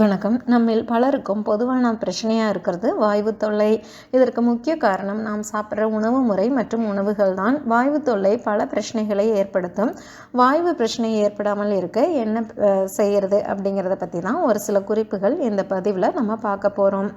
வணக்கம். நம்மில் பலருக்கும் பொதுவான பிரச்சனையாக இருக்கிறது வாய்வு தொல்லை. இதற்கு முக்கிய காரணம் நாம் சாப்பிட்ற உணவு முறை மற்றும் உணவுகள் தான். வாய்வு தொல்லை பல பிரச்சனைகளை ஏற்படுத்தும். வாய்வு பிரச்சனை ஏற்படாமல் இருக்க என்ன செய்கிறது அப்படிங்கிறத பற்றி தான் ஒரு சில குறிப்புகள் இந்த பதிவில் நம்ம பார்க்க போகிறோம்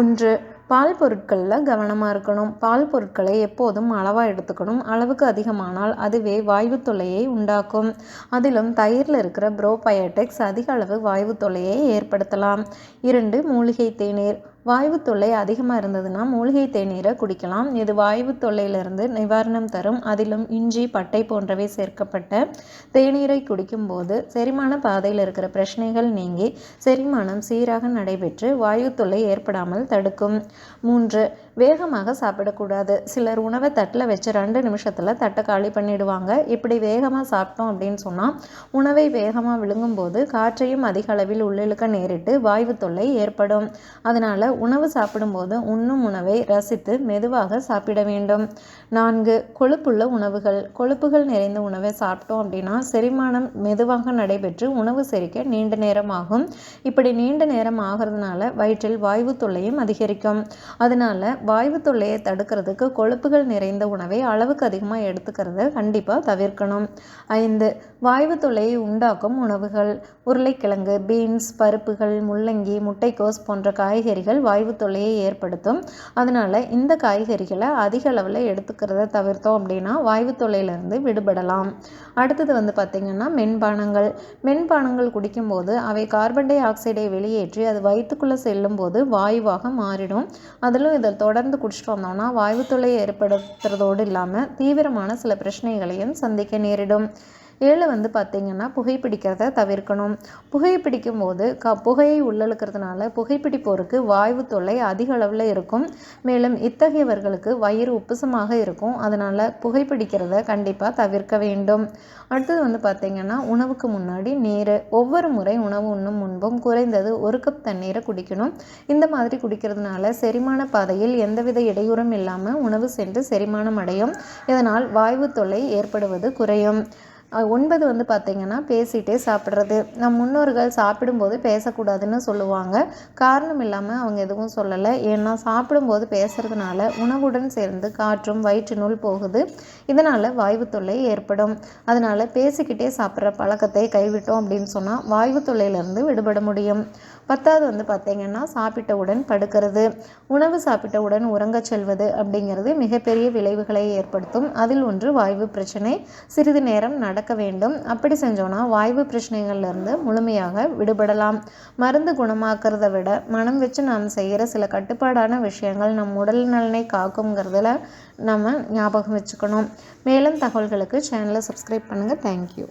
ஒன்று பால் பொருட்களில் கவனமாக இருக்கணும். பால் பொருட்களை எப்போதும் அளவாக எடுத்துக்கணும். அளவுக்கு அதிகமானால் அதுவே வாய்வு தொல்லையை உண்டாக்கும். அதிலும் தயிரில் இருக்கிற ப்ரோபயோட்டிக்ஸ் அதிக அளவு வாய்வு தொல்லையை ஏற்படுத்தலாம். இரண்டு மூலிகை தேநீர். வாய்வு தொல்லை அதிகமாக இருந்ததுன்னா மூலிகை தேநீரை குடிக்கலாம். இது வாய்வு தொல்லையிலிருந்து நிவாரணம் தரும். அதிலும் இஞ்சி பட்டை போன்றவை சேர்க்கப்பட்ட தேநீரை குடிக்கும்போது செரிமான பாதையில் இருக்கிற பிரச்சனைகள் நீங்கி செரிமானம் சீராக நடைபெற்று வாயு தொல்லை ஏற்படாமல் தடுக்கும். மூன்று வேகமாக சாப்பிடக்கூடாது. சிலர் உணவை தட்டில் வச்சு ரெண்டு நிமிஷத்தில் தட்டை காலி பண்ணிடுவாங்க. இப்படி வேகமாக சாப்பிட்டோம் அப்படின்னு சொன்னால் உணவை வேகமாக விழுங்கும்போது காற்றையும் அதிக அளவில் உள்ளிழுக்க நேரிட்டு வாய்வு தொல்லை ஏற்படும். அதனால் உணவு சாப்பிடும்போது உண்ணும் உணவை ரசித்து மெதுவாக சாப்பிட வேண்டும். நான்கு கொழுப்புள்ள உணவுகள். கொழுப்புகள் நிறைந்த உணவை சாப்பிட்டோம் அப்படின்னா செரிமானம் மெதுவாக நடைபெற்று உணவு செரிக்க நீண்ட நேரம் ஆகும். இப்படி நீண்ட நேரம் ஆகிறதுனால வயிற்றில் வாய்வு தொல்லையும் அதிகரிக்கும். அதனால வாய்வு தொல்லையை தடுக்கிறதுக்கு கொழுப்புகள் நிறைந்த உணவை அளவுக்கு அதிகமாக எடுத்துக்கிறத கண்டிப்பாக தவிர்க்கணும். ஐந்து வாய்வு தொல்லையை உண்டாக்கும் உணவுகள். உருளைக்கிழங்கு பீன்ஸ் பருப்புகள் முள்ளங்கி முட்டைக்கோஸ் போன்ற காய்கறிகள் வாய்வு தொல்லையை ஏற்படுத்தும். அதனால் இந்த காய்கறிகளை அதிக அளவில் எடுத்துக்கிறத தவிர்த்தோம் அப்படின்னா வாய்வு தொல்லையிலேருந்து விடுபடலாம். அடுத்தது வந்து பார்த்திங்கன்னா மென்பானங்கள். மென்பானங்கள் குடிக்கும்போது அவை கார்பன் டை ஆக்சைடை வெளியேற்றி அது வயிற்றுக்குள்ளே செல்லும்போது வாயுவாக மாறிடும். அதிலும் இதை தொடர்ந்து குடிச்சிட்டு வந்தோம்னா வாய்வு தொல்லை ஏற்படுத்துறதோடு இல்லாமல் தீவிரமான சில பிரச்சனைகளையும் சந்திக்க நேரிடும். ஏழு வந்து பார்த்திங்கன்னா புகைப்பிடிக்கிறத தவிர்க்கணும். புகைப்பிடிக்கும் போது க புகையை உள்ளழுக்கிறதுனால புகைப்பிடிப்போருக்கு வாய்வு தொல்லை அதிக அளவில் இருக்கும். மேலும் இத்தகையவர்களுக்கு வயிறு உப்புசமாக இருக்கும். அதனால் புகைப்பிடிக்கிறத கண்டிப்பாக தவிர்க்க வேண்டும். அடுத்தது வந்து பார்த்திங்கன்னா உணவுக்கு முன்னாடி நீர். ஒவ்வொரு முறை உணவு உண்ணும் முன்பும் குறைந்தது ஒரு கப் தண்ணீரை குடிக்கணும். இந்த மாதிரி குடிக்கிறதுனால செரிமான பாதையில் எந்தவித இடையூறும் இல்லாமல் உணவு சென்று செரிமானம் அடையும். இதனால் வாய்வு தொல்லை ஏற்படுவது குறையும். ஒன்பது வந்து பார்த்திங்கன்னா பேசிகிட்டே சாப்பிட்றது. நம் முன்னோர்கள் சாப்பிடும்போது பேசக்கூடாதுன்னு சொல்லுவாங்க. காரணம் இல்லாமல் அவங்க எதுவும் சொல்லலை. ஏன்னா சாப்பிடும்போது பேசுகிறதுனால உணவுடன் சேர்ந்து காற்றும் வயிற்றினுள் போகுது. இதனால் வாய்வு தொல்லை ஏற்படும். அதனால் பேசிக்கிட்டே சாப்பிட்ற பழக்கத்தை கைவிட்டோம் அப்படின்னு சொன்னால் வாய்வு தொல்லையிலேருந்து விடுபட முடியும். பத்தாவது வந்து பார்த்திங்கன்னா சாப்பிட்டவுடன் படுக்கிறது. உணவு சாப்பிட்டவுடன் உறங்கச் செல்வது அப்படிங்கிறது மிகப்பெரிய விளைவுகளை ஏற்படுத்தும். அதில் ஒன்று வாய்வு பிரச்சனை. சிறிது நேரம் நடக்க வேண்டும். அப்படி செஞ்சோன்னா வாய்வு பிரச்சனைகள்லேருந்து முழுமையாக விடுபடலாம். மருந்து குணமாக்குறத விட மனம் வச்சு நாம் செய்கிற சில கட்டுப்பாடான விஷயங்கள் நம் உடல் நலனை காக்குங்கிறதுல நம்ம ஞாபகம் வச்சுக்கணும். மேலும் தகவல்களுக்கு சேனலை சப்ஸ்கிரைப் பண்ணுங்கள் தேங்க்யூ